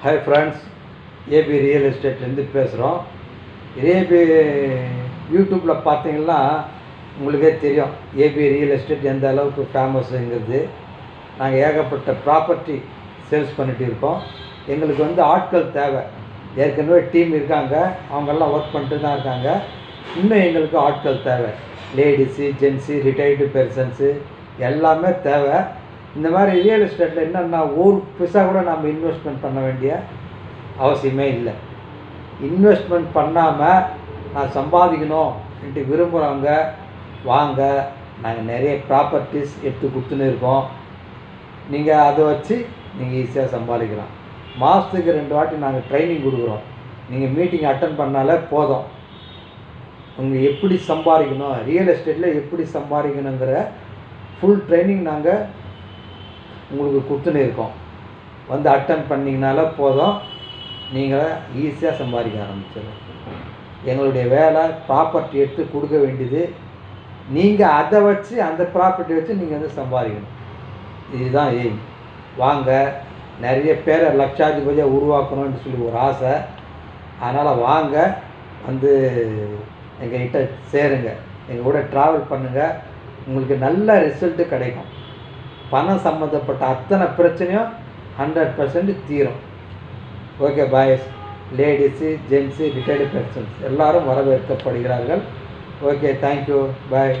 Hi friends AB real எஸ்டேட்லேருந்து பேசுகிறோம் AB யூடியூப்பில் பார்த்தீங்கன்னா உங்களுக்கே தெரியும் ஏபி ரியல் எஸ்டேட் எந்த அளவுக்கு ஃபேமஸுங்கிறது நாங்கள் ஏகப்பட்ட ப்ராப்பர்ட்டி சேல்ஸ் பண்ணிட்டு இருக்கோம். எங்களுக்கு வந்து ஆட்கள் தேவை. ஏற்கனவே டீம் இருக்காங்க. அவங்கெல்லாம் ஒர்க் பண்ணிட்டு தான் இருக்காங்க. இன்னும் எங்களுக்கு ஆட்கள் தேவை. லேடிஸு ஜென்ஸு ரிட்டையர்டு பெர்சன்ஸு எல்லாமே தேவை. இந்த மாதிரி ரியல் எஸ்டேட்டில் என்னென்னா ஒரு பைசா கூட நம்ம இன்வெஸ்ட்மெண்ட் பண்ண வேண்டிய அவசியமே இல்லை. இன்வெஸ்ட்மெண்ட் பண்ணாமல் நான் சம்பாதிக்கணும் என்று விரும்புகிறவங்க வாங்க. நாங்கள் நிறைய ப்ராப்பர்ட்டிஸ் எடுத்து கொடுத்துன்னு இருக்கோம். நீங்கள் அதை வச்சு நீங்கள் ஈஸியாக சம்பாதிக்கலாம். மாதத்துக்கு ரெண்டு வாட்டி நாங்கள் ட்ரைனிங் கொடுக்குறோம். நீங்கள் மீட்டிங் அட்டன் பண்ணாலே போதும். உங்கள் எப்படி சம்பாதிக்கணும்? ரியல் எஸ்டேட்டில் எப்படி சம்பாதிக்கணுங்கிற ஃபுல் ட்ரைனிங் நாங்கள் உங்களுக்கு கொடுத்துன்னு இருக்கும். வந்து அட்டன் பண்ணிங்கனால போதும். நீங்கள் ஈஸியாக சம்பாதிக்க ஆரம்பிச்சிடும் எங்களுடைய வேலை ப்ராப்பர்ட்டி எடுத்து கொடுக்க வேண்டியது. நீங்கள் அதை வச்சு அந்த ப்ராப்பர்ட்டி வச்சு நீங்கள் வந்து சம்பாதிக்கணும். இதுதான் எய்ம் வாங்க நிறைய பேரை லட்சாதிபதியாக உருவாக்கணும்னு சொல்லி ஒரு ஆசை. அதனால் வாங்க வந்து எங்கள்கிட்ட சேருங்க. எங்கள் கூட ட்ராவல் பண்ணுங்கள் உங்களுக்கு நல்ல ரிசல்ட்டு கிடைக்கும். பணம் சம்மந்தப்பட்ட அத்தனை பிரச்சனையும் ஹண்ட்ரட் பர்சன்ட் தீரும். Okay boys ladies gents retired persons எல்லாரும் வரவேற்கப்படுகிறார்கள். Okay thank you bye